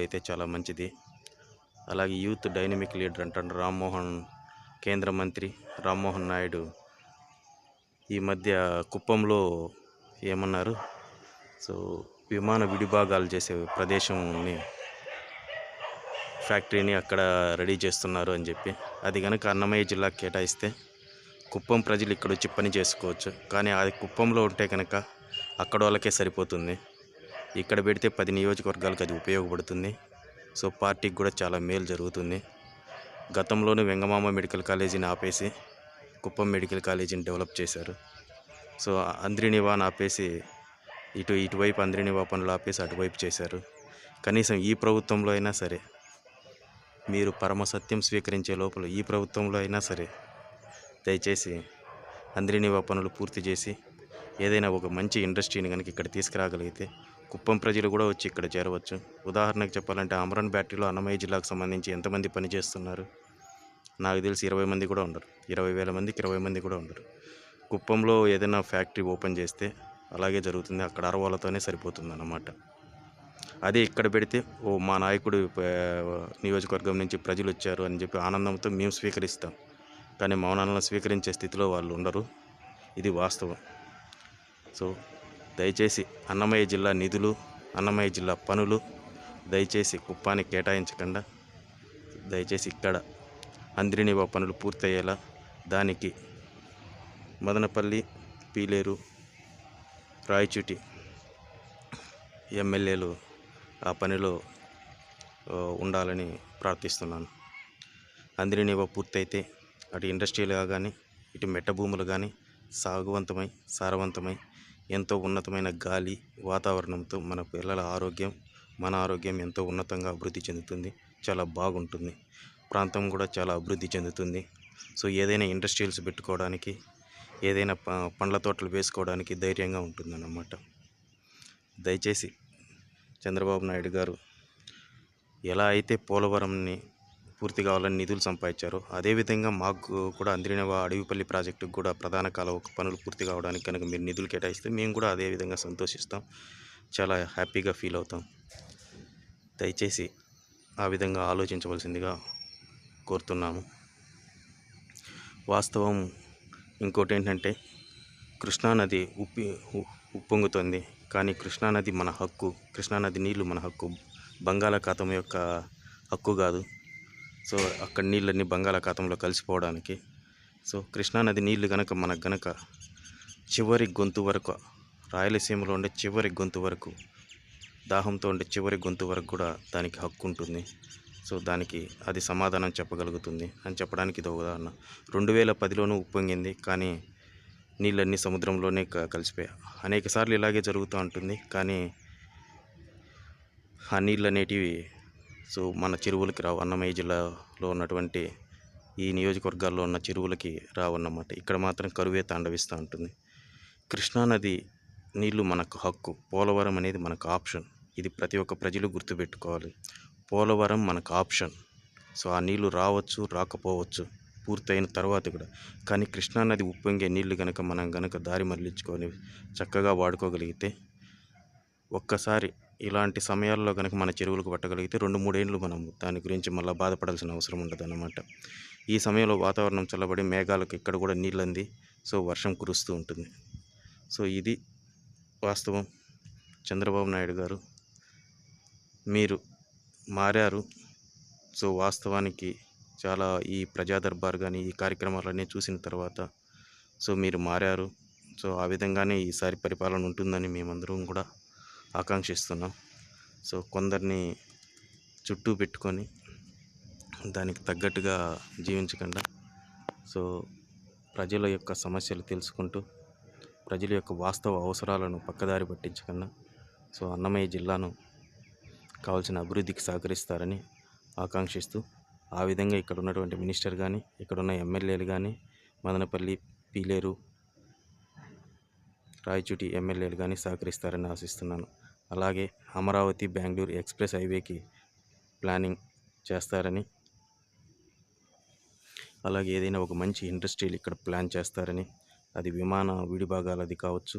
అయితే చాలా మంచిది. అలాగే యూత్ డైనమిక్ లీడర్ అంటారు రామ్మోహన్ కేంద్ర మంత్రి రామ్మోహన్ నాయుడు. ఈ మధ్య కుప్పంలో ఏమన్నారు? సో విమాన విడిభాగాలు చేసే ప్రదేశంని ఫ్యాక్టరీని అక్కడ రెడీ చేస్తున్నారు అని చెప్పి. అది కనుక అన్నమయ్య జిల్లాకు కేటాయిస్తే కుప్పం ప్రజలు ఇక్కడ వచ్చి పని చేసుకోవచ్చు. కానీ అది కుప్పంలో ఉంటే కనుక అక్కడ వాళ్ళకే సరిపోతుంది. ఇక్కడ పెడితే పది నియోజకవర్గాలకు అది ఉపయోగపడుతుంది. సో పార్టీకి కూడా చాలా మేలు జరుగుతుంది. గతంలోనే వెంగమామ మెడికల్ కాలేజీని ఆపేసి కుప్పం మెడికల్ కాలేజీని డెవలప్ చేశారు. సో అంద్రినివాని ఆపేసి ఇటు ఇటువైపు అంద్రినివా పనులు ఆపేసి అటువైపు చేశారు. కనీసం ఈ ప్రభుత్వంలో అయినా సరే మీరు పరమసత్యం స్వీకరించే లోపల ఈ ప్రభుత్వంలో అయినా సరే దయచేసి అంద్రినివా పనులు పూర్తి చేసి ఏదైనా ఒక మంచి ఇండస్ట్రీని కనుక ఇక్కడ తీసుకురాగలిగితే కుప్పం ప్రజలు కూడా వచ్చి ఇక్కడ చేరవచ్చు. ఉదాహరణకు చెప్పాలంటే అమరన్ బ్యాటరీలో అన్నమయ్య జిల్లాకు సంబంధించి ఎంతమంది పనిచేస్తున్నారు? నాకు తెలిసి ఇరవై మంది కూడా ఉండరు. ఇరవై వేల మందికి ఇరవై మంది కూడా ఉండరు. కుప్పంలో ఏదైనా ఫ్యాక్టరీ ఓపెన్ చేస్తే అలాగే జరుగుతుంది. అక్కడ అరవాలతోనే సరిపోతుంది అన్నమాట అదే ఇక్కడ పెడితే ఓ మా నాయకుడు నియోజకవర్గం నుంచి ప్రజలు వచ్చారు అని చెప్పి ఆనందంతో మేము స్వీకరిస్తాం. కానీ మౌనాలను స్వీకరించే స్థితిలో వాళ్ళు ఉండరు. ఇది వాస్తవం. సో దయచేసి అన్నమయ్య జిల్లా నిధులు అన్నమయ్య జిల్లా పనులు దయచేసి కుప్పానికి కేటాయించకుండా దయచేసి ఇక్కడ అందిరినివా పనులు పూర్తయ్యేలా దానికి మదనపల్లి పీలేరు రాయచూటి ఎమ్మెల్యేలు ఆ పనిలో ఉండాలని ప్రార్థిస్తున్నాను. అందిరినివా పూర్తయితే అటు ఇండస్ట్రీలుగా కానీ ఇటు మెట్ట భూములు కానీ సాగువంతమై సారవంతమై ఎంతో ఉన్నతమైన గాలి వాతావరణంతో మన పిల్లల ఆరోగ్యం మన ఆరోగ్యం ఎంతో ఉన్నతంగా అభివృద్ధి చెందుతుంది. చాలా బాగుంటుంది. ప్రాంతం కూడా చాలా అభివృద్ధి చెందుతుంది. సో ఏదైనా ఇండస్ట్రీస్ పెట్టుకోవడానికి ఏదైనా ప- పండ్ల తోటలు వేసుకోవడానికి ధైర్యంగా ఉంటుందన్నమాట. దయచేసి చంద్రబాబు నాయుడు గారు ఎలా అయితే పోలవరంని పూర్తి కావాలని నిధులు సంపాదించారు. అదేవిధంగా మాకు కూడా అందిన అడవిపల్లి ప్రాజెక్టుకు కూడా ప్రధాన కాలువ పనులు పూర్తి కావడానికి కనుక మీరు నిధులు కేటాయిస్తే మేము కూడా అదే విధంగా సంతోషిస్తాం. చాలా హ్యాపీగా ఫీల్ అవుతాం. దయచేసి ఆ విధంగా ఆలోచించవలసిందిగా కోరుతున్నాము. వాస్తవం ఇంకోటి ఏంటంటే కృష్ణానది ఉప్పి ఉప్పొంగుతుంది. కానీ కృష్ణానది మన హక్కు. కృష్ణానది నీళ్ళు మన హక్కు. బంగాళాఖాతం యొక్క హక్కు కాదు. సో అక్కడ నీళ్ళన్నీ బంగాళాఖాతంలో కలిసిపోవడానికి. సో కృష్ణానది నీళ్ళు గనక మనకు గనక చివరి గొంతు వరకు రాయలసీమలో ఉండే చివరి గొంతు వరకు దాహంతో ఉండే చివరి గొంతు వరకు కూడా దానికి హక్కు ఉంటుంది. సో దానికి అది సమాధానం చెప్పగలుగుతుంది అని చెప్పడానికి ఇది ఉదాహరణ. రెండు వేల పదిలోనూ ఉప్పొంగింది కానీ నీళ్ళన్నీ సముద్రంలోనే కలిసిపోయాయి అనేక సార్లు ఇలాగే జరుగుతూ ఉంటుంది కానీ ఆ నీళ్ళు అనేటివి సో మన చెరువులకి రావు అన్నమయ్య జిల్లాలో ఉన్నటువంటి ఈ నియోజకవర్గాల్లో ఉన్న చెరువులకి రావన్నమాట. ఇక్కడ మాత్రం కరువే తాండవిస్తూ ఉంటుంది. కృష్ణానది నీళ్ళు మనకు హక్కు పోలవరం అనేది మనకు ఆప్షన్. ఇది ప్రతి ఒక్క ప్రజలు గుర్తుపెట్టుకోవాలి. పోలవరం మనకు ఆప్షన్. సో ఆ నీళ్ళు రావచ్చు రాకపోవచ్చు పూర్తయిన తర్వాత కూడా. కానీ కృష్ణానది ఉప్పొంగే నీళ్ళు కనుక మనం కనుక దారి మరలించుకొని చక్కగా వాడుకోగలిగితే ఒక్కసారి ఇలాంటి సమయాల్లో కనుక మన చెరువులకు పట్టగలిగితే రెండు మూడేళ్ళు మనం దాని గురించి మళ్ళీ బాధపడాల్సిన అవసరం ఉండదు అన్నమాట ఈ సమయంలో వాతావరణం చల్లబడి మేఘాలకు ఇక్కడ కూడా నీళ్ళంది సో వర్షం కురుస్తూ ఉంటుంది. సో ఇది వాస్తవం. చంద్రబాబు నాయుడు గారు మీరు మారారు. సో వాస్తవానికి చాలా ఈ ప్రజా దర్బార్ కానీ ఈ కార్యక్రమాలన్నీ చూసిన తర్వాత సో మీరు మారారు. సో ఆ విధంగానే ఈసారి పరిపాలన ఉంటుందని మేమందరం కూడా ఆకాంక్షిస్తున్నాం. సో కొందరిని చుట్టూ పెట్టుకొని దానికి తగ్గట్టుగా జీవించకుండా సో ప్రజల యొక్క సమస్యలు తెలుసుకుంటూ ప్రజల యొక్క వాస్తవ అవసరాలను పక్కదారి పట్టించకుండా సో అన్నమయ్య జిల్లాను కావాల్సిన అభివృద్ధికి సహకరిస్తారని ఆకాంక్షిస్తూ ఆ విధంగా ఇక్కడ ఉన్నటువంటి మినిస్టర్ కానీ ఇక్కడున్న ఎమ్మెల్యేలు కానీ మదనపల్లి పీలేరు రాయచూటి ఎమ్మెల్యేలు కానీ సహకరిస్తారని ఆశిస్తున్నాను. అలాగే అమరావతి బెంగళూరు ఎక్స్ప్రెస్ హైవేకి ప్లానింగ్ చేస్తారని అలాగే ఏదైనా ఒక మంచి ఇండస్ట్రీలు ఇక్కడ ప్లాన్ చేస్తారని అది విమాన విడిభాగాలది కావచ్చు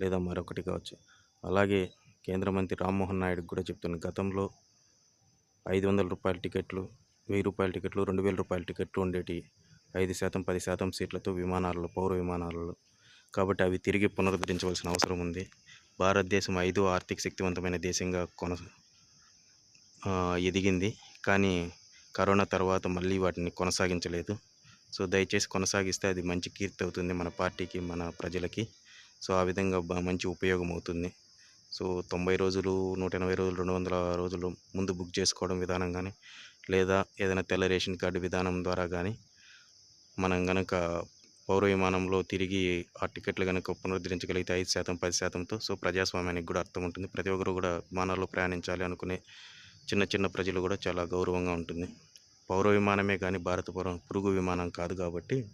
లేదా మరొకటి కావచ్చు. అలాగే కేంద్ర మంత్రి రామ్మోహన్ నాయుడు కూడా చెప్తున్న గతంలో ఐదు వందల రూపాయల టికెట్లు వెయ్యి రూపాయల టికెట్లు రెండు వేల రూపాయల టికెట్లు ఉండేటి ఐదు శాతం పది శాతం సీట్లతో విమానాలలో పౌర విమానాలలో. కాబట్టి అవి తిరిగి పునరుద్ధరించవలసిన అవసరం ఉంది. భారతదేశం ఐదో ఆర్థిక శక్తివంతమైన దేశంగా కొన ఎదిగింది. కానీ కరోనా తర్వాత మళ్ళీ వాటిని కొనసాగించలేదు. సో దయచేసి కొనసాగిస్తే అది మంచి కీర్తి అవుతుంది మన పార్టీకి మన ప్రజలకి. సో ఆ విధంగా మంచి ఉపయోగం అవుతుంది. సో తొంభై రోజులు నూట ఎనభై రోజులు రెండు వందల రోజులు ముందు బుక్ చేసుకోవడం విధానం కానీ లేదా ఏదైనా తెల్ల రేషన్ కార్డు విధానం ద్వారా కానీ మనం కనుక పౌర విమానంలో తిరిగి ఆ టికెట్లు కనుక పునరుద్ధరించగలిగితే ఐదు శాతం పది శాతంతో సో ప్రజాస్వామ్యానికి కూడా అర్థం ఉంటుంది. ప్రతి ఒక్కరు కూడా విమానాల్లో ప్రయాణించాలి అనుకునే చిన్న చిన్న ప్రజలు కూడా చాలా గౌరవంగా ఉంటుంది. పౌర విమానమే కానీ భారత పౌరం పురుగు విమానం కాదు కాబట్టి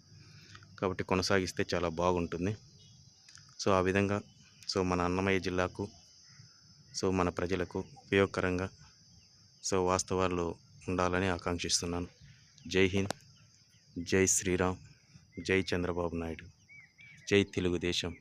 కాబట్టి కొనసాగిస్తే చాలా బాగుంటుంది. సో ఆ విధంగా సో మన అన్నమయ్య జిల్లాకు సో మన ప్రజలకు ఉపయోగకరంగా సో వాస్తవాలు ఉండాలని ఆకాంక్షిస్తున్నాను. జై హింద్ జై శ్రీరామ్. జై చంద్రబాబు నాయుడు. జై తెలుగుదేశం.